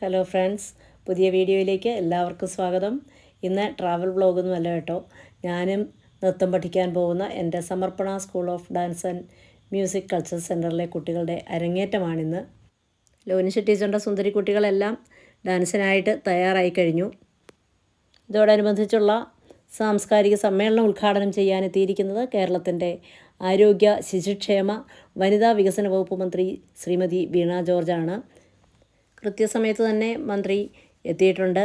Hello friends പുതിയ വീഡിയോയിലേക്ക് എല്ലാവർക്കും സ്വാഗതം. ഇന്ന് ട്രാവൽ വ്ളോഗൊന്നും അല്ല കേട്ടോ. ഞാനും നൃത്തം പഠിക്കാൻ പോകുന്ന എന്റെ Samarppana school of dance and music culture സെന്ററിലെ കുട്ടികളുടെ അരങ്ങേറ്റമാണിന്ന് ലോനിഷ ടീച്ചറിന്റെ സുന്ദരി കുട്ടികളെല്ലാം ഡാൻസിനായിട്ട് തയ്യാറായി കഴിഞ്ഞു. ഇതോടനുബന്ധിച്ചുള്ള സാംസ്കാരിക സമ്മേളനം ഉദ്ഘാടനം ചെയ്യാനെത്തിയിരിക്കുന്നത് കേരളത്തിന്റെ ആരോഗ്യ ശിശുക്ഷേമ വനിതാ വികസന വകുപ്പ് മന്ത്രി ശ്രീമതി വീണ ജോർജാണ്. കൃത്യസമയത്ത് തന്നെ മന്ത്രി എത്തിയിട്ടുണ്ട്.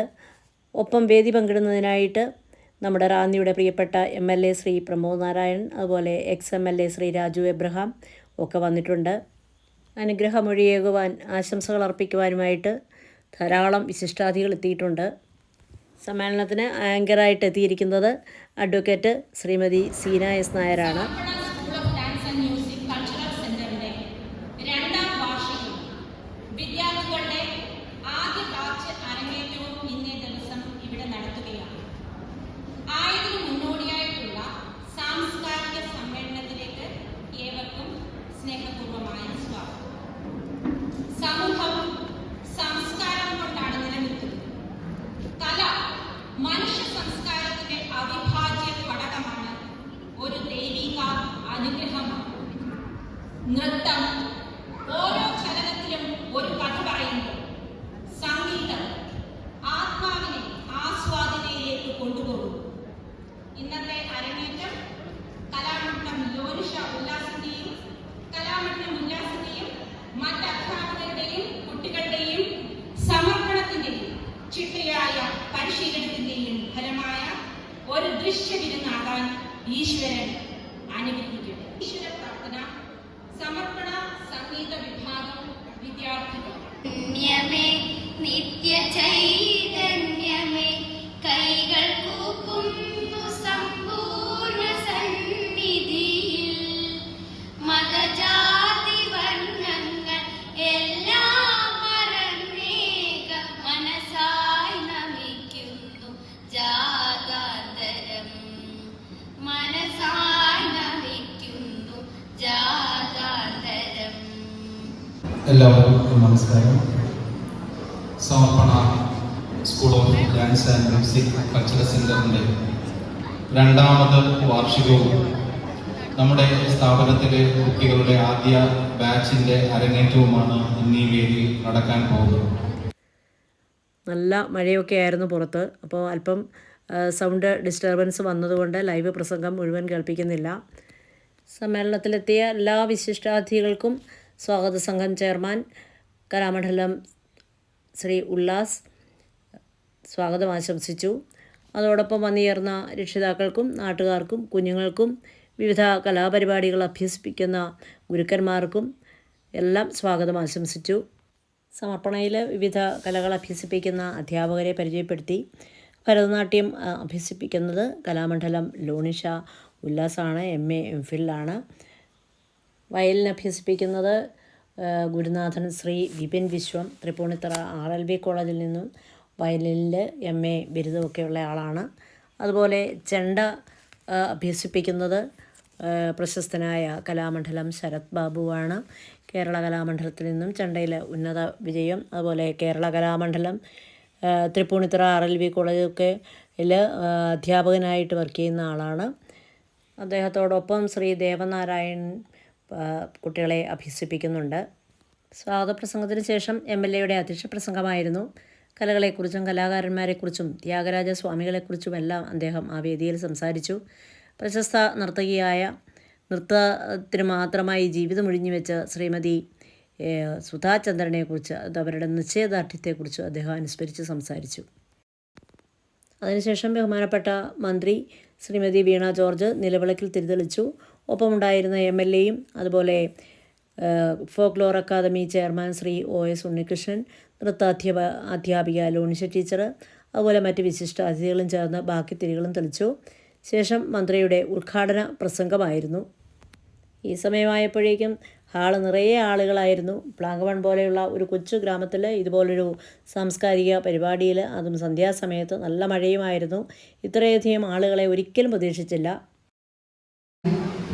ഒപ്പം വേദി പങ്കിടുന്നതിനായിട്ട് നമ്മുടെ റാന്നിയുടെ പ്രിയപ്പെട്ട M L A Shri Pramod Narayan അതുപോലെ ex M L A Shri Raju Abraham ഒക്കെ വന്നിട്ടുണ്ട്. അനുഗ്രഹമൊഴിയേകുവാൻ ആശംസകൾ അർപ്പിക്കുവാനുമായിട്ട് ധാരാളം വിശിഷ്ടാതികൾ എത്തിയിട്ടുണ്ട്. സമ്മേളനത്തിന് ആങ്കറായിട്ട് എത്തിയിരിക്കുന്നത് അഡ്വക്കേറ്റ് ശ്രീമതി സീന എസ് നായരാണ് school of dance and music cultural സെന്ററിന്റെ രണ്ടാം വാർഷികം വിദ്യാർത്ഥികളുടെ ആദ്യ ബാച്ച് അരങ്ങേറ്റവും ഇന്നേ ദിവസം ഇവിടെ നടത്തുകയാണ് ആയതിനു മുന്നോടിയായിട്ടുള്ള സാംസ്കാരിക സമ്മേളനത്തിലേക്ക് ഏവർക്കും സ്നേഹപൂർവമായ സ്വാഗതം സമൂഹം സംസ്കാരം കൊണ്ടാണ് നിലനിൽക്കുന്നത് കല മനുഷ്യ സംസ്കാരത്തിന്റെ അവിഭാജ്യ ഘടകമാണ് ഒരു ദൈവിക അനുഗ്രഹമാണ് നൃത്തം. ഓരോ ചലനത്തിലും ഒരു കഥ പറയുന്നു. സംഗീതം ആത്മാവിനെ ആസ്വാദനയിലേക്ക് കൊണ്ടുപോകുന്നു. ഇന്നത്തെ അരങ്ങേറ്റം കലാമണ്ഡലം ലോനിഷ ഉല്ലാസിന്റെയും കലാമണ്ഡം ഉല്ലാസിന്റെയും മറ്റ് അധ്യാപകരുടെയും കുട്ടികളുടെയും സമർപ്പണത്തിന്റെയും ചിട്ടയായ പരിശീലനത്തിന്റെയും ഫലമായ ഒരു ദൃശ്യവിരുന്നാകാൻ ഈശ്വരൻ എല്ലാവർക്കും നമസ്കാരം. Samarppana school of dance and music cultural സെന്ററിന്റെ രണ്ടാമത് വാർഷികവും നമ്മുടെ സ്ഥാപനത്തിലെ കുട്ടികളുടെ ആദ്യ ബാച്ചിന്റെ അരങ്ങേറ്റവുമാണ് ഇന്ന് ഈ വേദി നടക്കാൻ പോകുന്നത്. നല്ല മഴയൊക്കെ ആയിരുന്നു പുറത്ത്. അപ്പോൾ അല്പം സൗണ്ട് ഡിസ്റ്റർബൻസ് വന്നതുകൊണ്ട് ലൈവ് പ്രസംഗം മുഴുവൻ കേൾപ്പിക്കുന്നില്ല. സമ്മേളനത്തിലെത്തിയ എല്ലാ വിശിഷ്ടാതിഥികൾക്കും സ്വാഗത സംഘം ചെയർമാൻ കലാമണ്ഡലം ശ്രീ ഉല്ലാസ് സ്വാഗതം ആശംസിച്ചു. അതോടൊപ്പം വന്നുചേർന്ന രക്ഷിതാക്കൾക്കും നാട്ടുകാർക്കും കുഞ്ഞുങ്ങൾക്കും വിവിധ കലാപരിപാടികൾ അഭ്യസിപ്പിക്കുന്ന ഗുരുക്കന്മാർക്കും എല്ലാം സ്വാഗതം ആശംസിച്ചു. സമർപ്പണയിൽ വിവിധ കലകൾ അഭ്യസിപ്പിക്കുന്ന അധ്യാപകരെ പരിചയപ്പെടുത്തി ഭരതനാട്യം അഭ്യസിപ്പിക്കുന്നത് കലാമണ്ഡലം ലോണിഷ ഉല്ലാസാണ് എം. എ. എം ഫില്ലാണ് വയലിൻ അഭ്യസിപ്പിക്കുന്നത് ഗുരുനാഥൻ Shri Vipin Vishwam Tripunithura R L B കോളേജിൽ നിന്നും വയലിനിൽ എം. എ. ബിരുദമൊക്കെയുള്ള ആളാണ്. അതുപോലെ ചെണ്ട അഭ്യസിപ്പിക്കുന്നത് പ്രശസ്തനായ കലാമണ്ഡലം ശരത് ബാബുവാണ്. കേരള കലാമണ്ഡലത്തിൽ നിന്നും ചെണ്ടയിൽ ഉന്നത വിജയം അതുപോലെ Kerala Kalamandalam Tripunithura R L V കോളേജൊക്കെ അധ്യാപകനായിട്ട് വർക്ക് ചെയ്യുന്ന ആളാണ്. അദ്ദേഹത്തോടൊപ്പം ശ്രീ ദേവനാരായൺ കുട്ടികളെ അഭ്യസിപ്പിക്കുന്നുണ്ട്. സ്വാഗതപ്രസംഗത്തിന് ശേഷം എം എൽ എയുടെ അധ്യക്ഷ പ്രസംഗമായിരുന്നു. കലകളെക്കുറിച്ചും കലാകാരന്മാരെക്കുറിച്ചും ത്യാഗരാജ സ്വാമികളെക്കുറിച്ചുമെല്ലാം അദ്ദേഹം ആ വേദിയിൽ സംസാരിച്ചു. പ്രശസ്ത നർത്തകിയായ നൃത്തത്തിന് മാത്രമായി ജീവിതം ഒഴിഞ്ഞു വെച്ച ശ്രീമതി സുധാചന്ദ്രനെക്കുറിച്ച് അവരുടെ നിശ്ചയദാർഢ്യത്തെക്കുറിച്ച് അദ്ദേഹം അനുസ്മരിച്ച് സംസാരിച്ചു. അതിനുശേഷം ബഹുമാനപ്പെട്ട മന്ത്രി ശ്രീമതി വീണ ജോർജ് നിലവിളക്കിൽ തിരിതെളിച്ചു. ഒപ്പമുണ്ടായിരുന്ന എം എൽ എയും അതുപോലെ folklore academy chairman Shri O S Unnikrishnan നൃത്താധ്യാപ അധ്യാപിക ലോണിഷ ടീച്ചർ അതുപോലെ മറ്റ് വിശിഷ്ട അതിഥികളും ചേർന്ന് ബാക്കി തിരികളും തെളിച്ചു. ശേഷം മന്ത്രിയുടെ ഉദ്ഘാടന പ്രസംഗമായിരുന്നു. ഈ സമയമായപ്പോഴേക്കും ഹാൾ നിറയെ ആളുകളായിരുന്നു. പ്ലാങ്കവൺ പോലെയുള്ള ഒരു കൊച്ചു ഗ്രാമത്തിൽ ഇതുപോലൊരു സാംസ്കാരിക പരിപാടിയിൽ അതും സന്ധ്യാസമയത്ത് നല്ല മഴയുമായിരുന്നു. ഇത്രയധികം ആളുകളെ ഒരിക്കലും പ്രതീക്ഷിച്ചില്ല.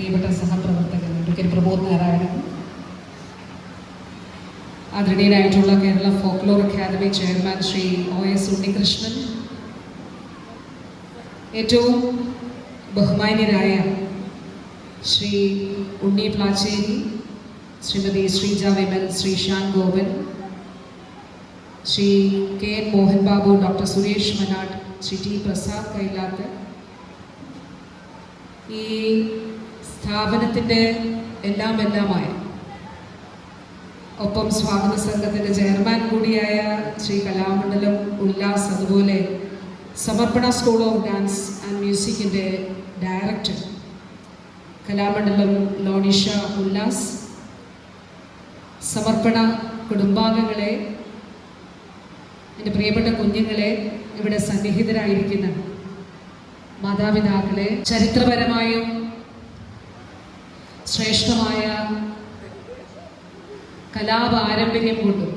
പ്രിയപ്പെട്ട സഹപ്രവർത്തകൻ advocate Prabodh Narayanan. ആദരണീയനായിട്ടുള്ള Kerala folklore academy chairman Shri O S Unnikrishnan. ഏറ്റവും ബഹുമാന്യരായ Shri Unni Placheri Shrimati Sreeja Vimal Shri Shan Gopan Shri K N Mohan Babu doctor Suresh Manatt Shri T Prasad Kailath. ഈ സ്ഥാപനത്തിന്റെ എല്ലാം എല്ലാമായ ഒപ്പം സ്വാഗത സംഘത്തിന്റെ ചെയർമാൻ കൂടിയായ ശ്രീ കലാമണ്ഡലം ഉല്ലാസ് അതുപോലെ Samarpana school of dance and മ്യൂസിക്കിന്റെ director Kalamandalam Lonisha Ullas Samarpana കുടുംബാംഗങ്ങളെ എന്റെ പ്രിയപ്പെട്ട കുഞ്ഞുങ്ങളെ ഇവിടെ സന്നിഹിതരായിരിക്കുന്ന മാതാപിതാക്കളെ ചരിത്രപരമായും ശ്രേഷ്ഠമായ കലാപാരമ്പര്യം കൊണ്ടും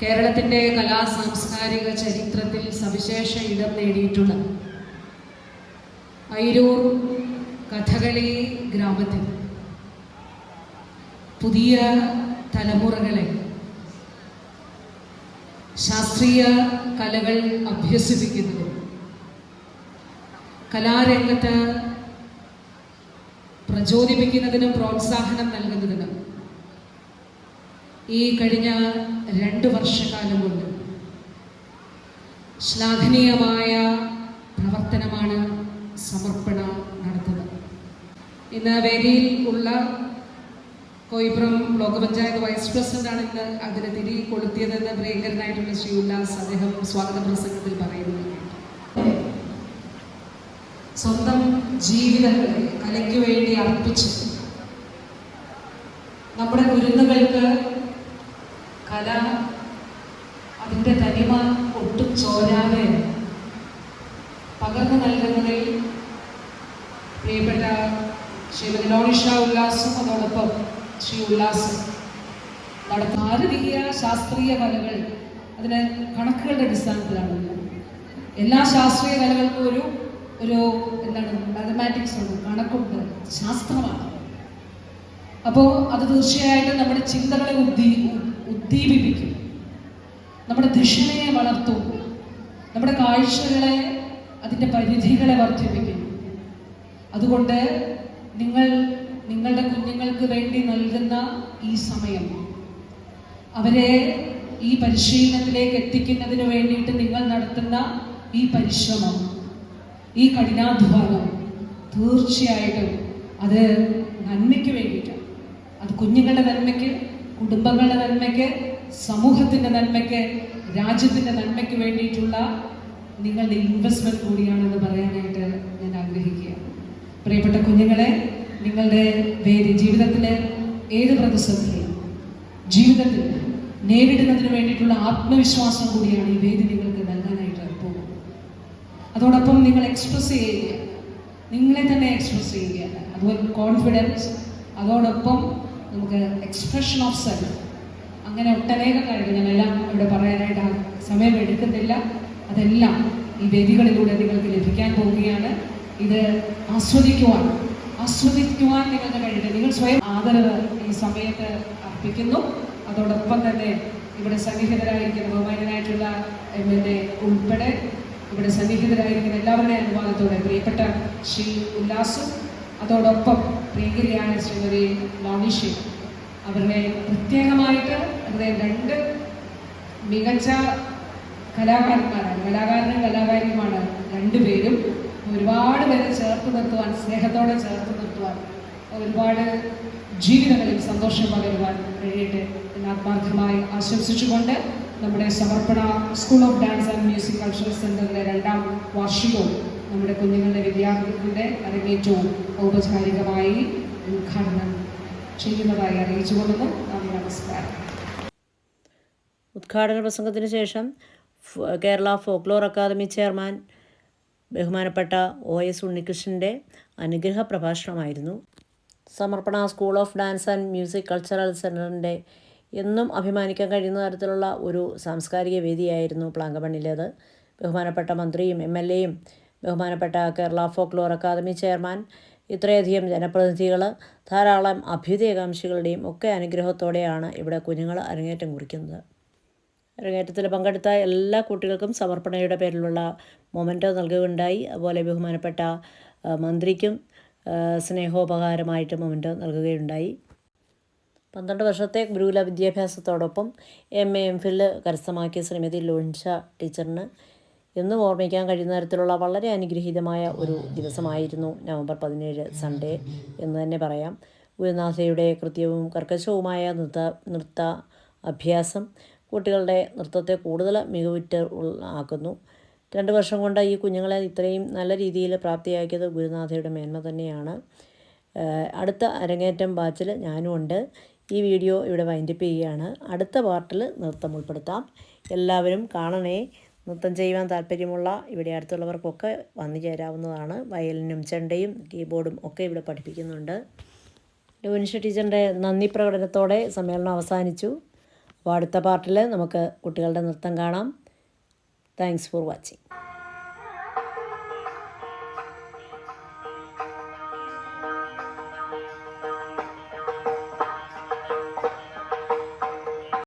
കേരളത്തിന്റെ കലാ സാംസ്കാരിക ചരിത്രത്തിൽ സവിശേഷ ഇടം നേടിയിട്ടുള്ള ഐരൂർ കഥകളി ഗ്രാമത്തിൽ പുതിയ തലമുറകളെ ശാസ്ത്രീയ കലകൾ അഭ്യസിപ്പിക്കുന്നതും കലാരംഗത്ത് പ്രചോദിപ്പിക്കുന്നതിനും പ്രോത്സാഹനം നൽകുന്നതിനും ഈ കഴിഞ്ഞ രണ്ട് വർഷക്കാലം കൊണ്ട് ശ്ലാഘനീയമായ പ്രവർത്തനമാണ് സമർപ്പണ നടത്തുന്നത്. ഇന്ന് വേദിയിൽ ഉള്ള കോയിപ്പുറം ബ്ലോക്ക് പഞ്ചായത്ത് വൈസ് പ്രസിഡന്റാണ് ഇന്ന് അതിന് തിരികെ കൊളുത്തിയതെന്ന് പ്രിയങ്കരനായിട്ടുള്ള ശ്രീ ഉല്ലാസ് അദ്ദേഹം സ്വാഗത പ്രസംഗത്തിൽ പറയുന്നത് സ്വന്തം ജീവിതങ്ങളെ കലയ്ക്ക് വേണ്ടി അർപ്പിച്ച് നമ്മുടെ കുരുന്നുകൾക്ക് കല അതിന്റെ തനിമ ഒട്ടും ചോരാതെ പകർന്നു നൽകുന്നതിൽ പ്രിയപ്പെട്ട ശ്രീമതി ലോണിഷ ഉല്ലാസും അതോടൊപ്പം ശ്രീ ഉല്ലാസും ഭാരതീയ ശാസ്ത്രീയ കലകൾ അതിന് കണക്കുകളുടെ അടിസ്ഥാനത്തിലാണ് എല്ലാ ശാസ്ത്രീയ കലകൾക്കും ഒരു ഒരു എന്താണ് മാത്തമാറ്റിക്സ് ഉണ്ട് കണക്കുണ്ട്. ശാസ്ത്രമാണ്. അപ്പോൾ അത് തീർച്ചയായിട്ടും നമ്മുടെ ചിന്തകളെ ഉദ്ദീ ഉദ്ദീപിപ്പിക്കും. നമ്മുടെ ദിഷണയെ വളർത്തും. നമ്മുടെ കാഴ്ചകളെ അതിന്റെ പരിധികളെ വർദ്ധിപ്പിക്കും. അതുകൊണ്ട് നിങ്ങൾ നിങ്ങളുടെ കുഞ്ഞുങ്ങൾക്ക് വേണ്ടി നൽകുന്ന ഈ സമയം അവരെ ഈ പരിശീലനത്തിലേക്ക് എത്തിക്കുന്നതിന് വേണ്ടിയിട്ട് നിങ്ങൾ നടത്തുന്ന ഈ പരിശ്രമം ഈ കഠിനാധ്വാനം തീർച്ചയായിട്ടും അത് നന്മയ്ക്ക് വേണ്ടിയിട്ടാണ്. അത് കുഞ്ഞുങ്ങളുടെ നന്മയ്ക്ക് കുടുംബങ്ങളുടെ നന്മയ്ക്ക് സമൂഹത്തിന്റെ നന്മയ്ക്ക് രാജ്യത്തിന്റെ നന്മയ്ക്ക് വേണ്ടിയിട്ടുള്ള നിങ്ങളുടെ ഇൻവെസ്റ്റ്മെന്റ് കൂടിയാണെന്ന് പറയാനായിട്ട് ഞാൻ ആഗ്രഹിക്കുകയാണ്. പ്രിയപ്പെട്ട കുഞ്ഞുങ്ങളെ നിങ്ങളുടെ വേദി ജീവിതത്തിലെ ഏത് പ്രതിസന്ധിയും ജീവിതത്തിൽ നേരിടുന്നതിന് വേണ്ടിയിട്ടുള്ള ആത്മവിശ്വാസം കൂടിയാണ് ഈ വേദി പോകുന്നത് അതോടൊപ്പം നിങ്ങൾ എക്സ്പ്രസ് ചെയ്യുക. നിങ്ങളെ തന്നെ എക്സ്പ്രസ് ചെയ്യുക. അതുപോലെ കോൺഫിഡൻസ് അതോടൊപ്പം നമുക്ക് എക്സ്പ്രഷൻ ഓഫ് സെൽഫ് അങ്ങനെ ഒട്ടനേകം കാര്യങ്ങൾ ഞാനെല്ലാം ഇവിടെ പറയാനായിട്ട് സമയം എടുക്കുന്നില്ല അതെല്ലാം ഈ വേദികളിലൂടെ നിങ്ങൾക്ക് ലഭിക്കാൻ പോവുകയാണ്. ഇത് ആസ്വദിക്കുവാൻ ആസ്വദിക്കുവാൻ നിങ്ങൾക്ക് കഴിയട്ടെ നിങ്ങൾ സ്വയം ആദരവ് ഈ സമയത്ത് അർപ്പിക്കുന്നു. അതോടൊപ്പം തന്നെ ഇവിടെ സന്നിഹിതരായിരിക്കുന്ന ബഹുമാനായിട്ടുള്ള എം എൽ എ ഉൾപ്പെടെ ഇവിടെ സന്നിഹിതരായിരിക്കുന്ന എല്ലാവരുടെയും അനുവാദത്തോടെ പ്രിയപ്പെട്ട ശ്രീ ഉല്ലാസും അതോടൊപ്പം പ്രിയങ്കരിയായ ശ്രീമതി ലോണിഷി അവരുടെ പ്രത്യേകമായിട്ട് അവരുടെ രണ്ട് മികച്ച കലാകാരന്മാരാണ്. കലാകാരനും കലാകാരിയുമാണ് രണ്ടുപേരും ഒരുപാട് പേരെ ചേർത്ത് നിർത്തുവാൻ സ്നേഹത്തോടെ ചേർത്ത് നിർത്തുവാൻ ഒരുപാട് ജീവിതങ്ങളിൽ സന്തോഷം പകരുവാൻ കഴിയട്ടെ എന്ന് ആത്മാർത്ഥമായി ആശംസിച്ചുകൊണ്ട് നമ്മുടെ Samarpana school of dance and music cultural സെന്ററിലെ രണ്ടാം വാർഷികവും നമ്മുടെ കുഞ്ഞുങ്ങളുടെ വിദ്യാർത്ഥികളുടെ അരങ്ങേറ്റവും ഔപചാരികമായി ഉദ്ഘാടനം ചെയ്യുന്നതായി അറിയിച്ചുകൊള്ളുന്നു. നന്ദി നമസ്കാരം. ഉദ്ഘാടന പ്രസംഗത്തിന് ശേഷം കേരള ഫോക്ലോർ അക്കാദമി ചെയർമാൻ ബഹുമാനപ്പെട്ട ഒ എസ് ഉണ്ണികൃഷ്ണന്റെ അനുഗ്രഹ പ്രഭാഷണമായിരുന്നു Samarpana school of dance and music cultural സെന്ററിന്റെ എന്നും അഭിമാനിക്കാൻ കഴിയുന്ന തരത്തിലുള്ള ഒരു സാംസ്കാരിക വേദിയായിരുന്നു പ്ലാങ്കമണ്ണിലേത് ബഹുമാനപ്പെട്ട മന്ത്രിയും എം എൽ എയും ബഹുമാനപ്പെട്ട കേരള ഫോക്ലോർ അക്കാദമി ചെയർമാൻ ഇത്രയധികം ജനപ്രതിനിധികൾ ധാരാളം അഭ്യുദയകാംക്ഷികളുടെയും ഒക്കെ അനുഗ്രഹത്തോടെയാണ് ഇവിടെ കുഞ്ഞുങ്ങൾ അരങ്ങേറ്റം കുറിക്കുന്നത്. അരങ്ങേറ്റത്തിൽ പങ്കെടുത്ത എല്ലാ കുട്ടികൾക്കും സമർപ്പണയുടെ പേരിലുള്ള മൊമെന്റോ നൽകുകയുണ്ടായി. അതുപോലെ ബഹുമാനപ്പെട്ട മന്ത്രിക്കും സ്നേഹോപകാരമായിട്ട് മൊമെന്റോ നൽകുകയുണ്ടായി. പന്ത്രണ്ട് വർഷത്തെ ഗുരുകുല വിദ്യാഭ്യാസത്തോടൊപ്പം എം എ എം ഫിൽ കരസ്ഥമാക്കിയ ശ്രീമതി ലോൻഷ ടീച്ചറിന് എന്നും ഓർമ്മിക്കാൻ കഴിയുന്ന തരത്തിലുള്ള വളരെ അനുഗ്രഹീതമായ ഒരു ദിവസമായിരുന്നു നവംബർ പതിനേഴ് സൺഡേ എന്ന് തന്നെ പറയാം. ഗുരുനാഥയുടെ കൃത്യവും കർക്കശവുമായ നൃത്ത നൃത്ത അഭ്യാസം കുട്ടികളുടെ നൃത്തത്തെ കൂടുതൽ മികവുറ്റ ആക്കുന്നു. രണ്ട് വർഷം കൊണ്ട് ഈ കുഞ്ഞുങ്ങളെ ഇത്രയും നല്ല രീതിയിൽ പ്രാപ്തിയാക്കിയത് ഗുരുനാഥയുടെ മേന്മ തന്നെയാണ്. അടുത്ത അരങ്ങേറ്റം ബാച്ചിൽ ഞാനും ഉണ്ട് ഈ വീഡിയോ ഇവിടെ വൈൻഡപ്പ് ചെയ്യുകയാണ്. അടുത്ത പാർട്ടിൽ നൃത്തം ഉൾപ്പെടുത്താം. എല്ലാവരും കാണണേ. നൃത്തം ചെയ്യുവാൻ താല്പര്യമുള്ള ഇവിടെ അടുത്തുള്ളവർക്കൊക്കെ വന്നു ചേരാവുന്നതാണ്. വയലിനും ചെണ്ടയും കീബോർഡും ഒക്കെ ഇവിടെ പഠിപ്പിക്കുന്നുണ്ട്. യുവനിഷ ടീച്ചറിന്റെ നന്ദി പ്രകടനത്തോടെ സമ്മേളനം അവസാനിച്ചു. അപ്പോൾ അടുത്ത പാർട്ടിൽ നമുക്ക് കുട്ടികളുടെ നൃത്തം കാണാം. Thanks for watching